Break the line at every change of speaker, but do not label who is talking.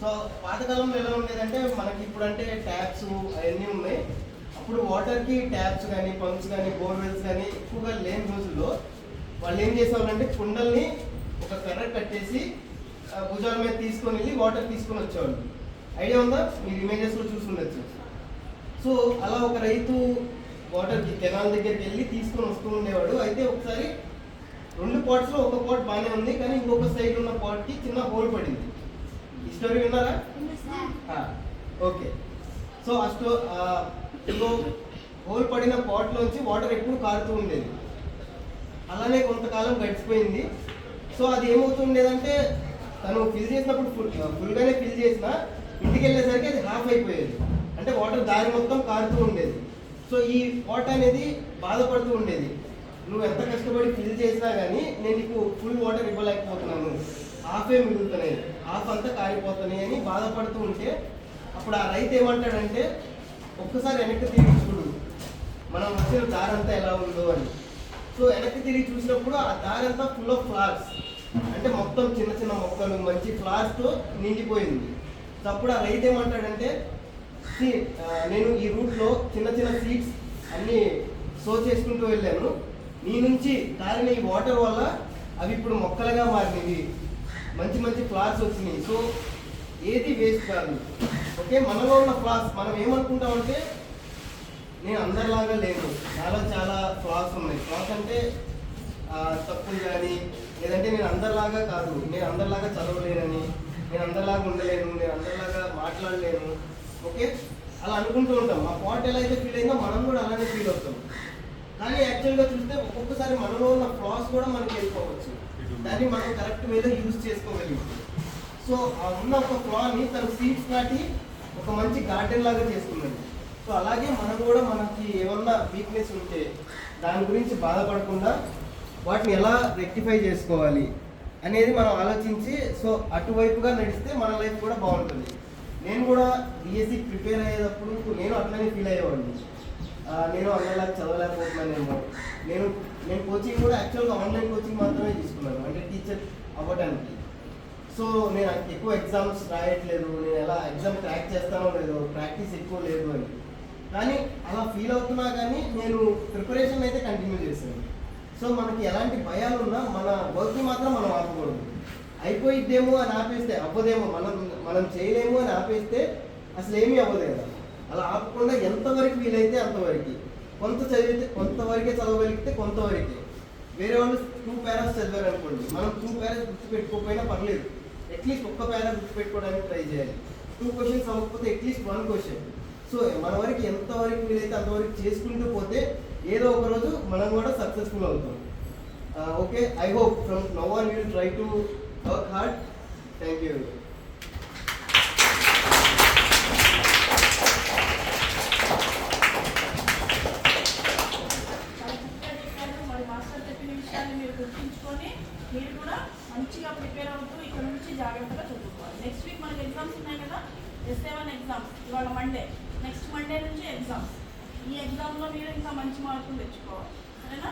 So పాతకాలంలో ఎలా ఉండేదంటే మనకి ఇప్పుడు అంటే ట్యాప్స్ అవన్నీ ఉన్నాయి. అప్పుడు వాటర్కి ట్యాప్స్ కానీ పంప్స్ కానీ బోర్వెల్స్ కానీ ఎక్కువగా లేని రోజుల్లో వాళ్ళు ఏం చేసేవాళ్ళంటే కుండల్ని ఒక కర్ర కట్టేసి భుజాల మీద తీసుకొని వెళ్ళి వాటర్ తీసుకొని వచ్చేవాళ్ళు. ఐడియా ఉందా? మీరు ఇమేజెస్లో చూసి సో అలా ఒక రైతు వాటర్కి కెనాల్ దగ్గరికి వెళ్ళి తీసుకొని వస్తూ ఉండేవాడు. అయితే ఒకసారి రెండు పాట్స్లో ఒక పాట్ బాగానే ఉంది కానీ ఇంకొక సైడ్ ఉన్న పాట్కి చిన్న హోల్ పడింది. ఈ స్టోరీ విన్నారా ఓకే సో ఆ స్టో ఇంకో హోల్ పడిన పాట్లోంచి వాటర్ ఎక్కువ కారుతూ ఉండేది. అలానే కొంతకాలం గడిచిపోయింది. సో అది ఏమవుతుండేదంటే తను ఫిల్ చేసినప్పుడు ఫుల్ ఫుల్గానే ఫిల్ చేసిన ఇంటికి వెళ్ళేసరికి అది హాఫ్ అయిపోయేది. అంటే వాటర్ దారి మొత్తం కారుతూ ఉండేది. సో ఈ వాటర్ అనేది బాధపడుతూ ఉండేది. నువ్వు ఎంత కష్టపడి ఫిల్ చేసినా కానీ నేను నీకు ఫుల్ వాటర్ ఇవ్వలేకపోతున్నాను. హాఫే మిగులుతున్నాయి. హాఫ్ అంతా కారిపోతున్నాయి అని బాధపడుతూ ఉంటే అప్పుడు ఆ రైతు ఏమంటాడంటే ఒక్కసారి వెనక్కి తిరిగి చూడు. మనం వచ్చిన దారంతా ఎలా ఉందో అని. సో వెనక్కి తిరిగి చూసినప్పుడు ఆ దారంతా ఫుల్ ఆఫ్ ఫ్లవర్స్ అంటే మొత్తం చిన్న చిన్న మొక్కలు మంచి flowers నిండిపోయింది. సో అప్పుడు ఆ రైతు ఏమంటాడంటే నేను ఈ రూట్లో చిన్న చిన్న సీడ్స్ అన్నీ సో చేసుకుంటూ వెళ్ళాను. నీ నుంచి కారిన ఈ వాటర్ వల్ల అవి ఇప్పుడు మొక్కలుగా మారినవి. మంచి మంచి ఫ్లవర్స్ వచ్చినాయి. సో ఏది వేస్ట్ కాదు. ఓకే మనలో ఉన్న ఫ్లాస్ మనం ఏమనుకుంటామంటే నేను అందరిలాగా లేను. నాలో చాలా ఫ్లాస్ ఉన్నాయి. ఫ్లాస్ అంటే తప్పులు కానీ లేదంటే నేను అందరిలాగా కాదు. నేను అందరిలాగా చదవలేనని నేను అందరిలాగా ఉండలేను నేను అందరిలాగా మాట్లాడలేను. ఓకే అలా అనుకుంటూ ఉంటాం. మా పాట ఎలా అయితే ఫీల్ అయిందో మనం కూడా అలానే ఫీల్ అవుతాం. కానీ యాక్చువల్గా చూస్తే ఒక్కొక్కసారి మనలో ఉన్న ఫ్లాస్ కూడా మనకి వెళ్ళిపోవచ్చు. దాన్ని మనం కరెక్ట్ వేలో యూజ్ చేసుకోగలిగాం. సో ఆ ఉన్న ఒక ఫ్లాని తన సీడ్స్ నాటి ఒక మంచి గార్డెన్ లాగా చేసుకున్నది సో అలాగే మనం కూడా మనకి ఏమన్నా వీక్నెస్ ఉంటే దాని గురించి బాధపడకుండా వాటిని ఎలా రెక్టిఫై చేసుకోవాలి అనేది మనం ఆలోచించి సో అటువైపుగా నడిస్తే మన లైఫ్ కూడా బాగుంటుంది. నేను కూడా బీఎస్సీ ప్రిపేర్ అయ్యేటప్పుడు నేను అట్లనే ఫీల్ అయ్యేవాడిని. నేను అలా చదవలేకపోతున్నానేమో నేను నేను కోచింగ్ కూడా యాక్చువల్గా ఆన్లైన్ కోచింగ్ మాత్రమే తీసుకున్నాను. అంటే టీచర్ అవ్వడానికి సో నేను ఎక్కువ ఎగ్జామ్స్ రాయట్లేదు. నేను ఎలా ఎగ్జామ్ క్రాక్ చేస్తానో లేదో ప్రాక్టీస్ ఎక్కువ లేదు అని. కానీ అలా ఫీల్ అవుతున్నా కానీ నేను ప్రిపరేషన్ అయితే కంటిన్యూ చేశాను. సో మనకి ఎలాంటి భయాలు ఉన్నా మన వర్క్ని మాత్రం మనం ఆపకూడదు. అయిపోయిద్దేమో అని ఆపేస్తే అవ్వదేమో. మనం మనం చేయలేము అని ఆపేస్తే అసలు ఏమీ అవ్వదు కదా. అలా ఆపకుండా ఎంతవరకు వీలైతే అంతవరకు. కొంత చదివితే కొంతవరకే చదవగలిగితే కొంతవరకే. వేరే వాళ్ళు టూ పేరాస్ చదివారు అనుకోండి మనం టూ పేరాస్ గుర్తుపెట్టుకోకపోయినా పర్లేదు. అట్లీస్ట్ ఒక్క పేరా గుర్తుపెట్టుకోవడానికి ట్రై చేయాలి. టూ క్వశ్చన్స్ అవ్వకపోతే at least one question so మన వరకు ఎంతవరకు వీలైతే అంతవరకు చేసుకుంటూ పోతే ఏదో ఒక రోజు మనం కూడా సక్సెస్ఫుల్ అవుతాం. Okay I hope from now on you try to work hard thank you
మీరు కూడా మంచిగా ప్రిపేర్ అవుతూ ఇక్కడ నుంచి జాగ్రత్తగా చదువుకోవాలి. నెక్స్ట్ వీక్ మనకి ఎగ్జామ్స్ ఉన్నాయి కదా? ఎస్ సెవెన్ ఎగ్జామ్స్ ఇవాళ మండే నెక్స్ట్ మండే నుంచి ఎగ్జామ్స్ ఈ ఎగ్జామ్లో మీరు ఇంకా మంచి మార్కులు తెచ్చుకోవాలి. సరేనా?